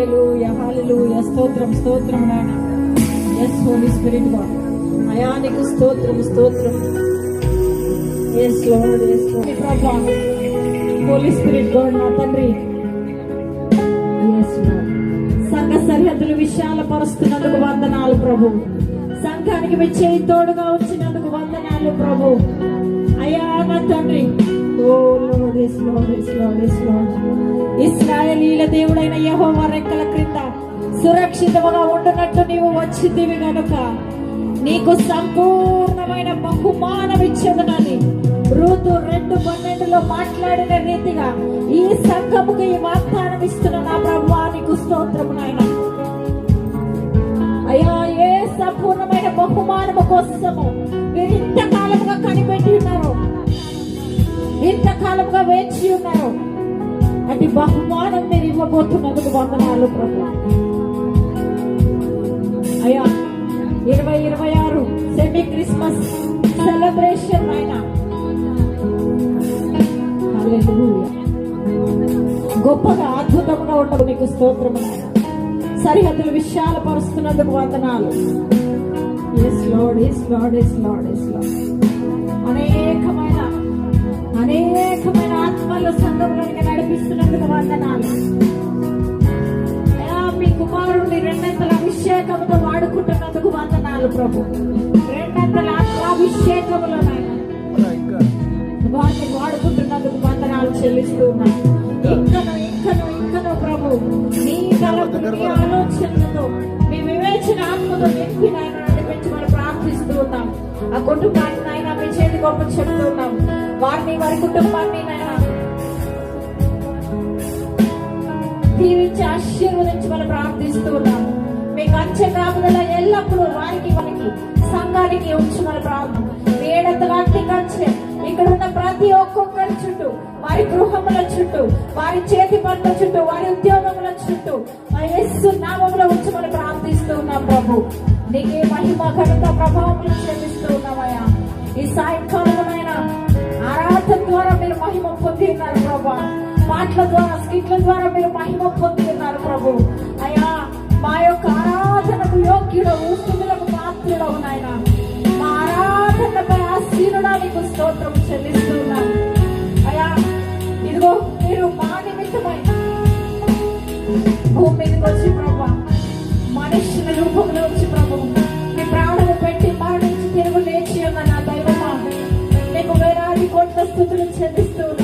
Hallelujah hallelujah స్తోత్రం స్తోత్రం నాయన. ఎస్ హోలీ స్పిరిట్ గాడ్ అయానికి స్తోత్రం స్తోత్రం. ఎస్ లార్డ్ ఎస్ ప్రభా హోలీ స్పిరిట్ గాడ్ నా తండ్రి. ఎస్ సంఘ సరిహద్దులు విషయాలు పరుస్తున్నందుకు వందనాలు ప్రభు. సంఘానికి మీ చేయి తోడుగా వచ్చినందుకు వందనాలు ప్రభు. అయా నా తండ్రి. ఓ ఇస్రాయలీల దేవుడైన యెహోవా రెక్కల క్రింద సురక్షితముగా ఉండునట్టు నీవు వచ్చితివి గనుక. నీకు సంపూర్ణమైన బహుమానం ఇచ్చేదనని రూతు రెండు పన్నెండులో మాట్లాడిన రీతిగా ఈ సంఘముకి ఈ వాగ్దానం ఇస్తున్న నా ప్రభు నీకు స్తోత్రము నాయన. అయ్యా ఏ సంపూర్ణమైన బహుమానము కోసము ఇంతకాలంగా ఉన్నారు అటు బహుమానం మీరు ఇవ్వబోతున్నందుకు వందనాలు ప్రభు. అయ్యా ఇరవై ఇరవై ఆరు సెమీ క్రిస్మస్ సెలబ్రేషన్ ఆయన గొప్పగా అద్భుతంగా ఉండదు మీకు స్తోత్రం సరిహద్దులు సరిహద్దులు విశాలపరుస్తున్నందుకు వందనాలు. Yes Lord yes Lord yes Lord yes Lord అనేకమైన అనేకమైన ఆత్మలు సంఘంలోనికి నడిపిస్తున్నందుకు వందనాలు. మీ కుమారుడిని రెండంతల అభిషేకంతో వాడుకుంటున్నందుకు వందనాలు ప్రభు. రెండంతల ఆత్మాభిషేకములో నాయన. వాడుకుంటున్నందుకు వందనాలు చెల్లిస్తూ ఉన్నాను ఇంకను ఇంకను ఇంకను ప్రభు. నీ తలపు నీ ఆలోచనలతో మీ వివేచన ఆత్మతో నింపి నాయన నడిపించమని ప్రార్థిస్తూ ఉన్నాం. ఆ కుటుంబాన్ని నాయన మీ చేతి గొప్ప చెప్తూ ఉన్నాం. వారిని వారి కుటుంబాన్ని నాయన ఆశీర్వదించమని ప్రార్థిస్తూ ఉన్నాము. మీకు అంచె కాపుదల ఎల్లప్పుడూ వారికి మనకి సంఘానికి ఉంచమని ప్రార్థన ఏడంతలాంటి కంచె ఇక్కడ ఉన్న ప్రతి ఒక్కొక్కరి చుట్టూ వారి గృహముల చుట్టూ వారి చేతి పనుల చుట్టూ వారి ఉద్యోగముల చుట్టూ ఆ యేసు నామములో ఉంచమని ప్రార్థిస్తూ ఉన్నాం ప్రభు. నీకే మహిమ ఘనత ప్రభావములు చెల్లిస్తూ ఉన్నామయ్యా. ఈ సాయంకాలమైన ఆరాధన ద్వారా మీరు మహిమ పొంది ఉన్నారు ప్రభా. పాటల ద్వారా స్కిట్ల ద్వారా మీరు మహిమ పొంది విశ్వాసీనుడా మీకు స్తోత్రం చెల్లిస్తున్నాను అయ్యా ఇదిగో మీరు మా నిమిత్తమై భూమి మీదకి వచ్చి ప్రభు మనుషుల రూపంలో వచ్చి ప్రభు మీ ప్రాణము పెట్టి మరణించి తిరుగు లేచి ఉన్న నా దైవమా? మీకు వేలాది కోట్ల స్థుతులు చెల్లిస్తున్నాను